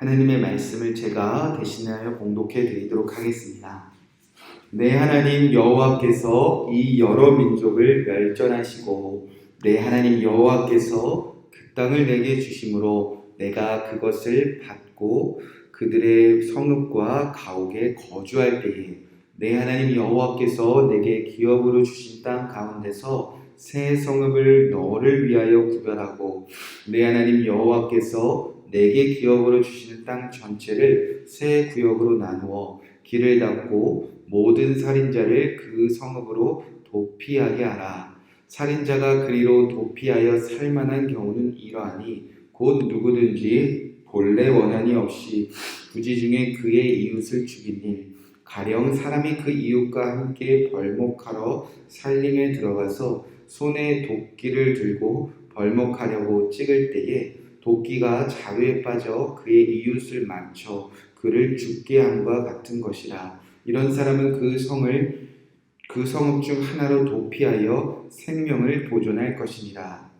하나님의 말씀을 제가 대신하여 공독해 드리도록 하겠습니다. 내 하나님 여호와께서 이 여러 민족을 멸절하시고 내 하나님 여호와께서 그 땅을 내게 주심으로 내가 그것을 받고 그들의 성읍과 가옥에 거주할 때에 내 하나님 여호와께서 내게 기업으로 주신 땅 가운데서 새 성읍을 너를 위하여 구별하고 내 하나님 여호와께서 내게 기업으로 주시는 땅 전체를 새 구역으로 나누어 길을 닫고 모든 살인자를 그 성읍으로 도피하게 하라. 살인자가 그리로 도피하여 살만한 경우는 이러하니 곧 누구든지 본래 원한이 없이 부지 중에 그의 이웃을 죽인 일 가령 사람이 그 이웃과 함께 벌목하러 살림에 들어가서 손에 도끼를 들고 벌목하려고 찍을 때에 도끼가 자루에 빠져 그의 이웃을 맞춰 그를 죽게 함과 같은 것이라. 이런 사람은 그 성을 그 성읍 중 하나로 도피하여 생명을 보존할 것이니라.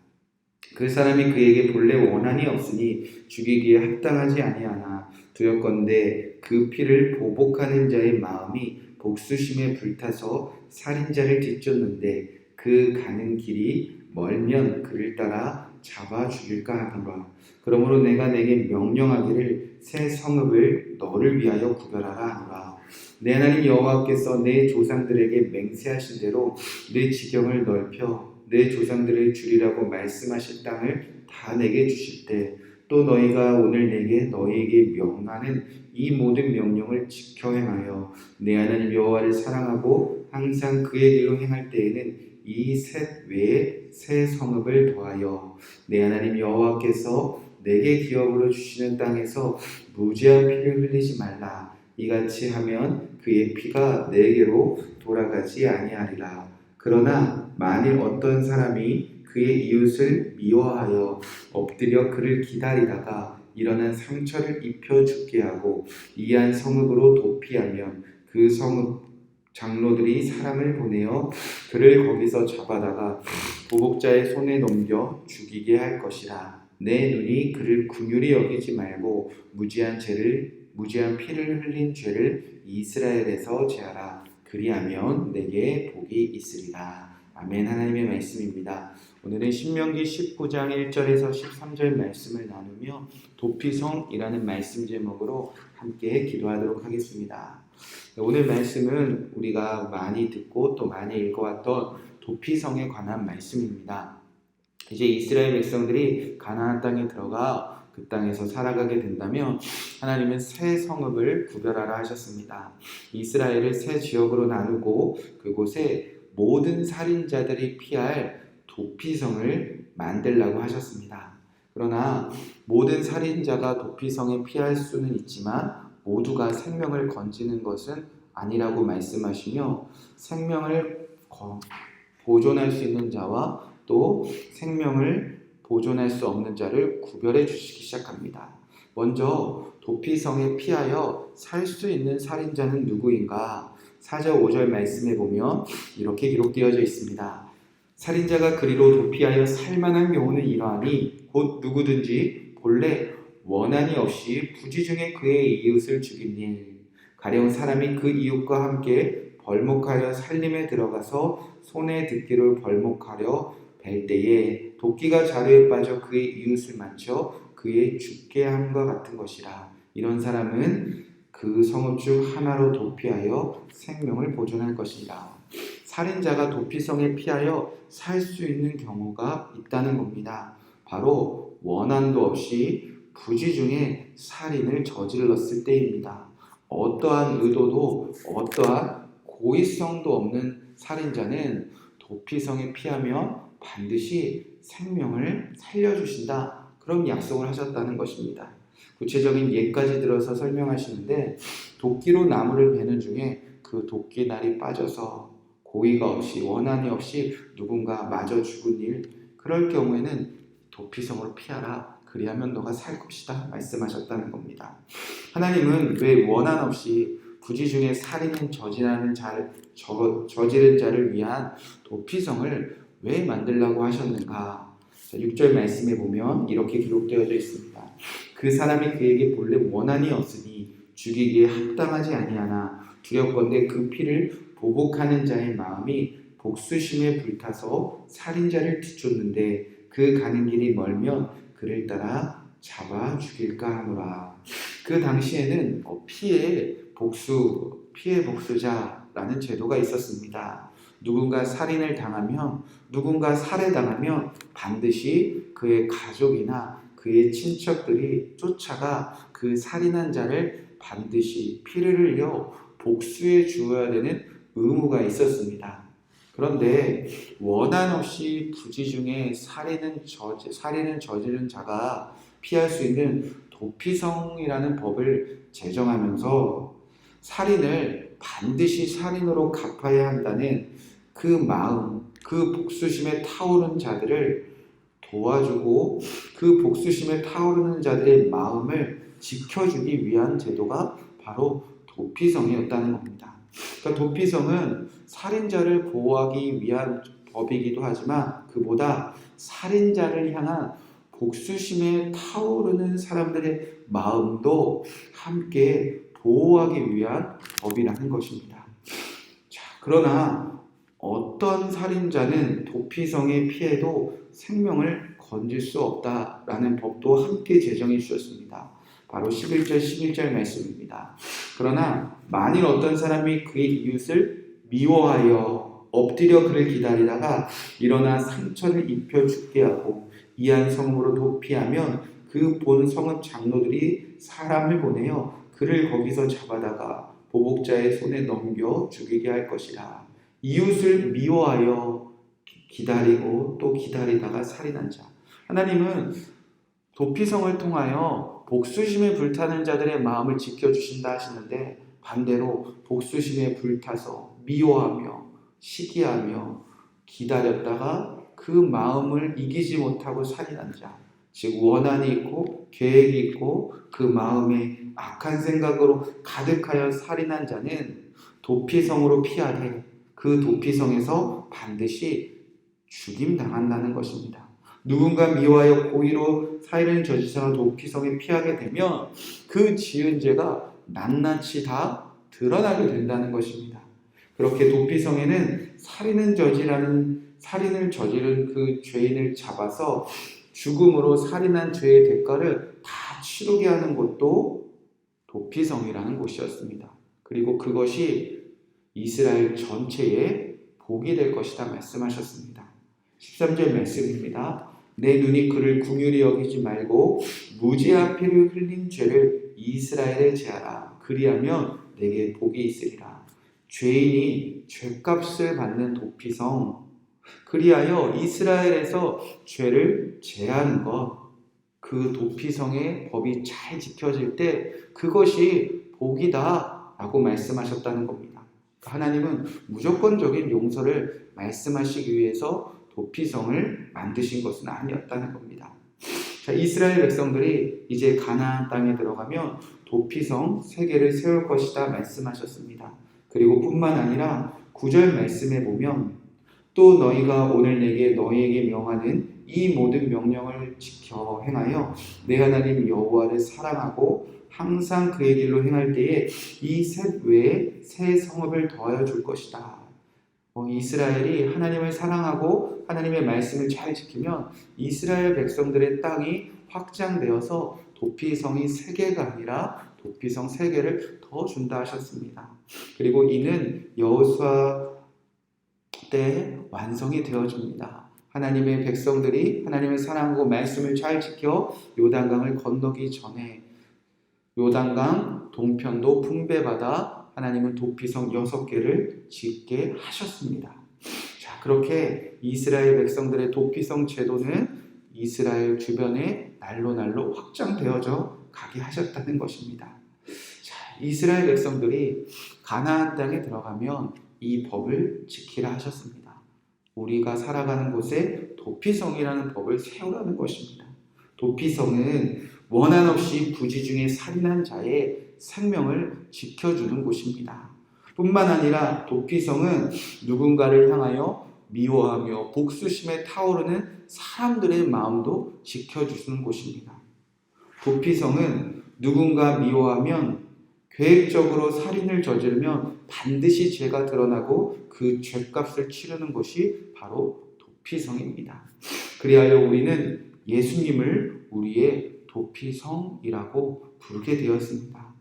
그 사람이 그에게 본래 원한이 없으니 죽이기에 합당하지 아니하나 두렵건대 그 피를 보복하는 자의 마음이 복수심에 불타서 살인자를 뒤쫓는데 그 가는 길이 멀면 그를 따라 잡아 죽일까 하노라. 그러므로 내가 내게 명령하기를 새 성읍을 너를 위하여 구별하라 하노라. 내 하나님 여호와께서 내 조상들에게 맹세하신 대로 내 지경을 넓혀 내 조상들을 주리라고 말씀하실 땅을 다 내게 주실 때 또 너희가 오늘 내게 너희에게 명하는 이 모든 명령을 지켜 행하여 내 하나님 여호와를 사랑하고 항상 그의 길로 행할 때에는 이 셋 외에 새 성읍을 더하여 내 하나님 여호와께서 내게 기업으로 주시는 땅에서 무죄한 피를 흘리지 말라. 이같이 하면 그의 피가 내게로 돌아가지 아니하리라. 그러나 만일 어떤 사람이 그의 이웃을 미워하여 엎드려 그를 기다리다가 일어난 상처를 입혀 죽게 하고 이한 성읍으로 도피하면 그 성읍 장로들이 사람을 보내어 그를 거기서 잡아다가 보복자의 손에 넘겨 죽이게 할 것이라 내 눈이 그를 긍휼히 여기지 말고 무지한 죄를 무지한 피를 흘린 죄를 이스라엘에서 제하라 그리하면 내게 복이 있으리라 아멘 하나님의 말씀입니다. 오늘은 신명기 19장 1절에서 13절 말씀을 나누며 도피성이라는 말씀 제목으로 함께 기도하도록 하겠습니다. 오늘 말씀은 우리가 많이 듣고 또 많이 읽어왔던 도피성에 관한 말씀입니다. 이제 이스라엘 백성들이 가나안 땅에 들어가 그 땅에서 살아가게 된다면 하나님은 새 성읍을 구별하라 하셨습니다. 이스라엘을 새 지역으로 나누고 그곳에 모든 살인자들이 피할 도피성을 만들라고 하셨습니다. 그러나 모든 살인자가 도피성에 피할 수는 있지만 모두가 생명을 건지는 것은 아니라고 말씀하시며 생명을 보존할 수 있는 자와 또 생명을 보존할 수 없는 자를 구별해 주시기 시작합니다. 먼저 도피성에 피하여 살 수 있는 살인자는 누구인가? 4절 5절 말씀에 보면 이렇게 기록되어져 있습니다. 살인자가 그리로 도피하여 살만한 경우는 이러하니 곧 누구든지 본래 원한이 없이 부지 중에 그의 이웃을 죽인 일 가령 사람이 그 이웃과 함께 벌목하여 살림에 들어가서 손에 듣기를 벌목하려 벨 때에 도끼가 자루에 빠져 그의 이웃을 맞춰 그의 죽게 함과 같은 것이라 이런 사람은 그 성읍 중 하나로 도피하여 생명을 보존할 것이라 살인자가 도피성에 피하여 살 수 있는 경우가 있다는 겁니다. 바로 원한도 없이 부지 중에 살인을 저질렀을 때입니다. 어떠한 의도도 어떠한 고의성도 없는 살인자는 도피성에 피하면 반드시 생명을 살려주신다. 그런 약속을 하셨다는 것입니다. 구체적인 예까지 들어서 설명하시는데 도끼로 나무를 베는 중에 그 도끼 날이 빠져서 고의가 없이 원한이 없이 누군가 맞아 죽은 일 그럴 경우에는 도피성으로 피하라 그리하면 너가 살 것이다 말씀하셨다는 겁니다. 하나님은 왜 원한 없이 부지 중에 살인을 저지르는 자를 저, 저지른 자를 위한 도피성을 왜 만들라고 하셨는가? 6절 말씀에 보면 이렇게 기록되어져 있습니다. 그 사람이 그에게 본래 원한이 없으니 죽이기에 합당하지 아니하나 두렵건대 그 피를 보복하는 자의 마음이 복수심에 불타서 살인자를 뒤쫓는데 그 가는 길이 멀면 그를 따라 잡아 죽일까 하노라. 그 당시에는 어, 피해 복수, 피해 복수자라는 제도가 있었습니다. 누군가 살인을 당하면, 누군가 살해당하면 반드시 그의 가족이나 그의 친척들이 쫓아가 그 살인한 자를 반드시 피를 흘려 복수해 주어야 되는 의무가 있었습니다. 그런데 원한 없이 부지 중에 살인은 저지, 살인을 저지른 자가 피할 수 있는 도피성이라는 법을 제정하면서 살인을 반드시 살인으로 갚아야 한다는 그 마음, 그 복수심에 타오른 자들을 도와주고 그 복수심에 타오르는 자들의 마음을 지켜주기 위한 제도가 바로 도피성이었다는 겁니다. 그러니까 도피성은 살인자를 보호하기 위한 법이기도 하지만 그보다 살인자를 향한 복수심에 타오르는 사람들의 마음도 함께 보호하기 위한 법이라는 것입니다. 자, 그러나 어떤 살인자는 도피성에 피해도 생명을 건질 수 없다라는 법도 함께 제정해 주셨습니다. 바로 11절 11절 말씀입니다. 그러나 만일 어떤 사람이 그의 이웃을 미워하여 엎드려 그를 기다리다가 일어나 상처를 입혀 죽게 하고 이한 성으로 도피하면 그 본 성읍 장로들이 사람을 보내어 그를 거기서 잡아다가 보복자의 손에 넘겨 죽이게 할 것이라. 이웃을 미워하여 기다리고 또 기다리다가 살인한 자. 하나님은 도피성을 통하여 복수심에 불타는 자들의 마음을 지켜주신다 하시는데 반대로 복수심에 불타서 미워하며 시기하며 기다렸다가 그 마음을 이기지 못하고 살인한 자, 즉 원한이 있고 계획이 있고 그 마음에 악한 생각으로 가득하여 살인한 자는 도피성으로 피하되 그 도피성에서 반드시 죽임 당한다는 것입니다. 누군가 미워하여 고의로 살인을 저지르는 도피성에 피하게 되면 그 지은 죄가 낱낱이 다 드러나게 된다는 것입니다. 그렇게 도피성에는 살인을 저지르는 살인을 저지른 그 죄인을 잡아서 죽음으로 살인한 죄의 대가를 다 치르게 하는 곳도 도피성이라는 곳이었습니다. 그리고 그것이 이스라엘 전체에 복이 될 것이다 말씀하셨습니다. 13절 말씀입니다. 내 눈이 그를 궁휼히 여기지 말고 무지한 피를 흘린 죄를 이스라엘에 제하라. 그리하면 내게 복이 있으리라. 죄인이 죄값을 받는 도피성 그리하여 이스라엘에서 죄를 제하는 것, 그 도피성의 법이 잘 지켜질 때 그것이 복이다 라고 말씀하셨다는 겁니다. 하나님은 무조건적인 용서를 말씀하시기 위해서 도피성을 만드신 것은 아니었다는 겁니다. 자, 이스라엘 백성들이 이제 가나안 땅에 들어가면 도피성 세 개를 세울 것이다 말씀하셨습니다. 그리고 뿐만 아니라 구절 말씀에 보면 또 너희가 오늘 내게 너희에게 명하는 이 모든 명령을 지켜 행하여 내 하나님 여호와를 사랑하고 항상 그의 길로 행할 때에 이 셋 외에 새 성읍을 더하여 줄 것이다. 어, 이스라엘이 하나님을 사랑하고 하나님의 말씀을 잘 지키면 이스라엘 백성들의 땅이 확장되어서 도피성이 세 개가 아니라 도피성 세 개를 더 준다 하셨습니다. 그리고 이는 여호수아 때 완성이 되어집니다. 하나님의 백성들이 하나님을 사랑하고 말씀을 잘 지켜 요단강을 건너기 전에 요단강 동편도 풍배받아 하나님은 도피성 여섯 개를 짓게 하셨습니다. 자, 그렇게 이스라엘 백성들의 도피성 제도는 이스라엘 주변에 날로 날로 확장되어져 가게 하셨다는 것입니다. 자, 이스라엘 백성들이 가나안 땅에 들어가면 이 법을 지키라 하셨습니다. 우리가 살아가는 곳에 도피성이라는 법을 세우라는 것입니다. 도피성은 원한 없이 부지 중에 살인한 자의 생명을 지켜주는 곳입니다. 뿐만 아니라 도피성은 누군가를 향하여 미워하며 복수심에 타오르는 사람들의 마음도 지켜주는 곳입니다. 도피성은 누군가 미워하면 계획적으로 살인을 저지르면 반드시 죄가 드러나고 그 죄값을 치르는 것이 바로 도피성입니다. 그리하여 우리는 예수님을 우리의 도피성이라고 부르게 되었습니다.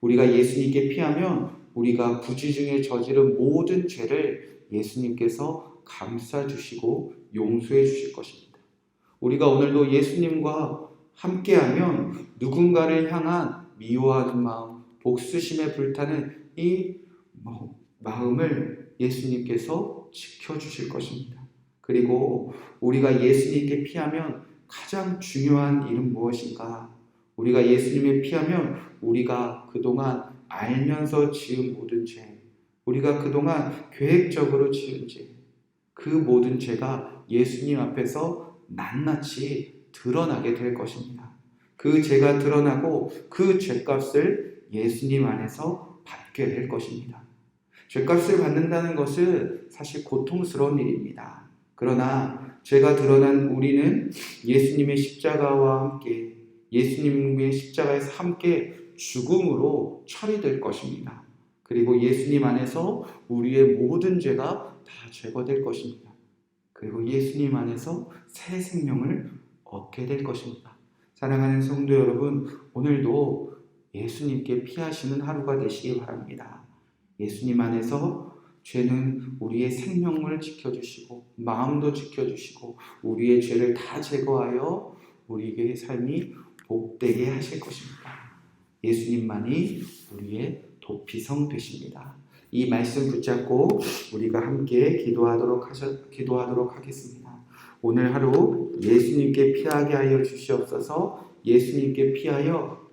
우리가 예수님께 피하면 우리가 부지 중에 저지른 모든 죄를 예수님께서 감싸 주시고 용서해 주실 것입니다. 우리가 오늘도 예수님과 함께하면 누군가를 향한 미워하는 마음, 복수심에 불타는 이 뭐, 마음을 예수님께서 지켜주실 것입니다. 그리고 우리가 예수님께 피하면 가장 중요한 일은 무엇인가? 우리가 예수님에 피하면 우리가 그동안 알면서 지은 모든 죄, 우리가 그동안 계획적으로 지은 죄, 그 모든 죄가 예수님 앞에서 낱낱이 드러나게 될 것입니다. 그 죄가 드러나고 그 죄값을 예수님 안에서 받게 될 것입니다. 죄값을 받는다는 것은 사실 고통스러운 일입니다. 그러나 죄가 드러난 우리는 예수님의 십자가와 함께 예수님의 십자가에서 함께 죽음으로 처리될 것입니다. 그리고 예수님 안에서 우리의 모든 죄가 다 제거될 것입니다. 그리고 예수님 안에서 새 생명을 얻게 될 것입니다. 사랑하는 성도 여러분, 오늘도 예수님께 피하시는 하루가 되시기 바랍니다. 예수님 안에서 죄는 우리의 생명을 지켜주시고 마음도 지켜주시고 우리의 죄를 다 제거하여 우리의 삶이 복되게 하실 것입니다. 예수님만이 우리의 도피성 되십니다. 이 말씀 붙잡고 우리가 함께 기도하도록 하셔, 기도하도록 하겠습니다. 오늘 하루 예수님께 피하게 하여 주시옵소서. 예수님께 피하여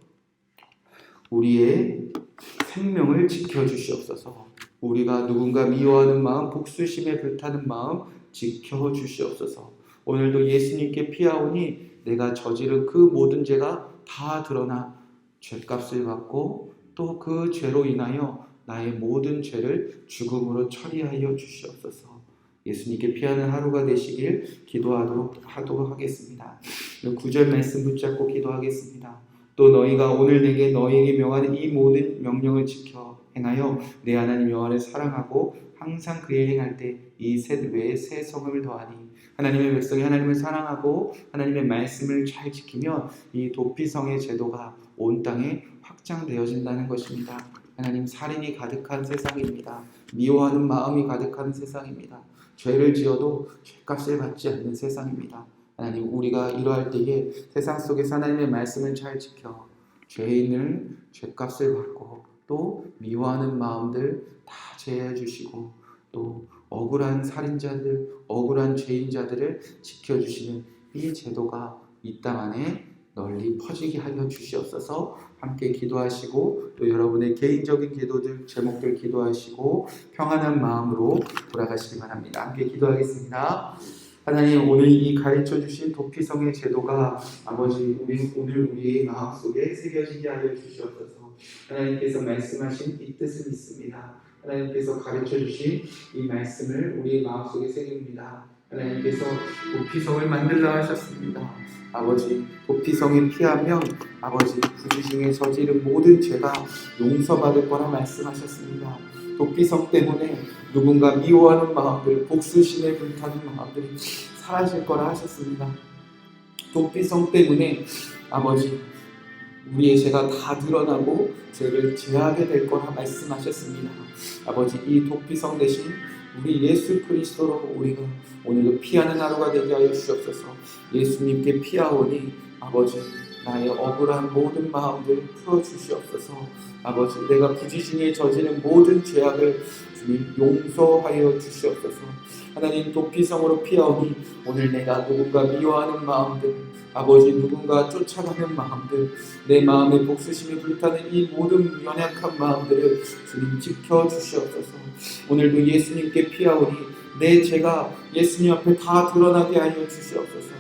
우리의 생명을 지켜 주시옵소서. 우리가 누군가 미워하는 마음, 복수심에 불타는 마음 지켜 주시옵소서. 오늘도 예수님께 피하오니 내가 저지른 그 모든 죄가 다 드러나 죄값을 받고 또 그 죄로 인하여 나의 모든 죄를 죽음으로 처리하여 주시옵소서. 예수님께 피하는 하루가 되시길 기도하도록 하도록 하겠습니다. 구절 말씀 붙잡고 기도하겠습니다. 또 너희가 오늘 내게 너희에게 명하는 이 모든 명령을 지켜 행하여 내 하나님 여호와를 사랑하고 항상 그의 행할 때 이 셋 외에 새 성을 더하니 하나님의 백성이 하나님을 사랑하고 하나님의 말씀을 잘 지키면 이 도피성의 제도가 온 땅에 확장되어진다는 것입니다. 하나님 살인이 가득한 세상입니다. 미워하는 마음이 가득한 세상입니다. 죄를 지어도 죄값을 받지 않는 세상입니다. 하나님 우리가 이러할 때에 세상 속에서 하나님의 말씀을 잘 지켜 죄인을 죄값을 받고 또 미워하는 마음들 다 제해 주시고 또 억울한 살인자들, 억울한 죄인자들을 지켜주시는 이 제도가 이 땅 안에 널리 퍼지게 하여 주시옵소서 함께 기도하시고 또 여러분의 개인적인 기도들 제목들 기도하시고 평안한 마음으로 돌아가시기 바랍니다. 함께 기도하겠습니다. 하나님 오늘 이 가르쳐 주신 도피성의 제도가 아버지 우리 오늘 우리의 마음 속에 새겨지게 하여 주시옵소서. 하나님께서 말씀하신 이 뜻을 믿습니다. 하나님께서 가르쳐 주신 이 말씀을 우리의 마음 속에 새깁니다. 하나님께서 도피성을 만들라 하셨습니다. 아버지 도피성에 피하면 아버지 부지 중에 저지른 모든 죄가 용서받을 거라 말씀하셨습니다. 도피성 때문에 누군가 미워하는 마음들, 복수심에 불타는 마음들이 사라질 거라 하셨습니다. 도피성 때문에 아버지 우리의 죄가 다 드러나고 죄를 제하게 될 거라 말씀하셨습니다. 아버지 이 도피성 대신 우리 예수 그리스도로 우리가 오늘도 피하는 하루가 되게 하여 주옵소서. 예수님께 피하오니 아버지 나의 억울한 모든 마음들 풀어 주시옵소서. 아버지 내가 부지 중에 저지른 모든 죄악을 주님 용서하여 주시옵소서. 하나님 도피성으로 피하오니 오늘 내가 누군가 미워하는 마음들 아버지 누군가 쫓아가는 마음들 내 마음에 복수심이 불타는 이 모든 연약한 마음들을 주님 지켜 주시옵소서. 오늘도 예수님께 피하오니 내 죄가 예수님 앞에 다 드러나게 하여 주시옵소서.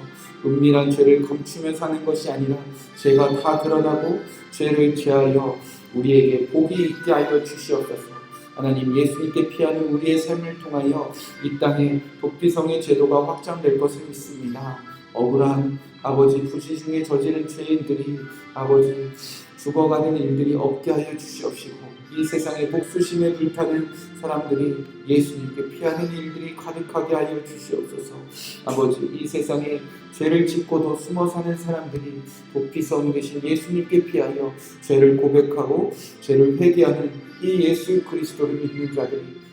은밀한 죄를 감추며 사는 것이 아니라 죄가 다 드러나고 죄를 죄하여 우리에게 복이 있게 하여 주시옵소서. 하나님 예수님께 피하는 우리의 삶을 통하여 이 땅에 도피성의 제도가 확장될 것을 믿습니다. 억울한 아버지 부지 중에 저지른 죄인들이 아버지 죽어가는 일들이 없게 하여 주시옵시고 이 세상에 복수심에 불타는 사람들이 예수님께 피하는 일들이 가득하게 하여 주시옵소서. 아버지 이 세상에 죄를 짓고도 숨어 사는 사람들이 도피성 되신 예수님께 피하여 죄를 고백하고 죄를 회개하는 이 예수 그리스도를 믿는 자들이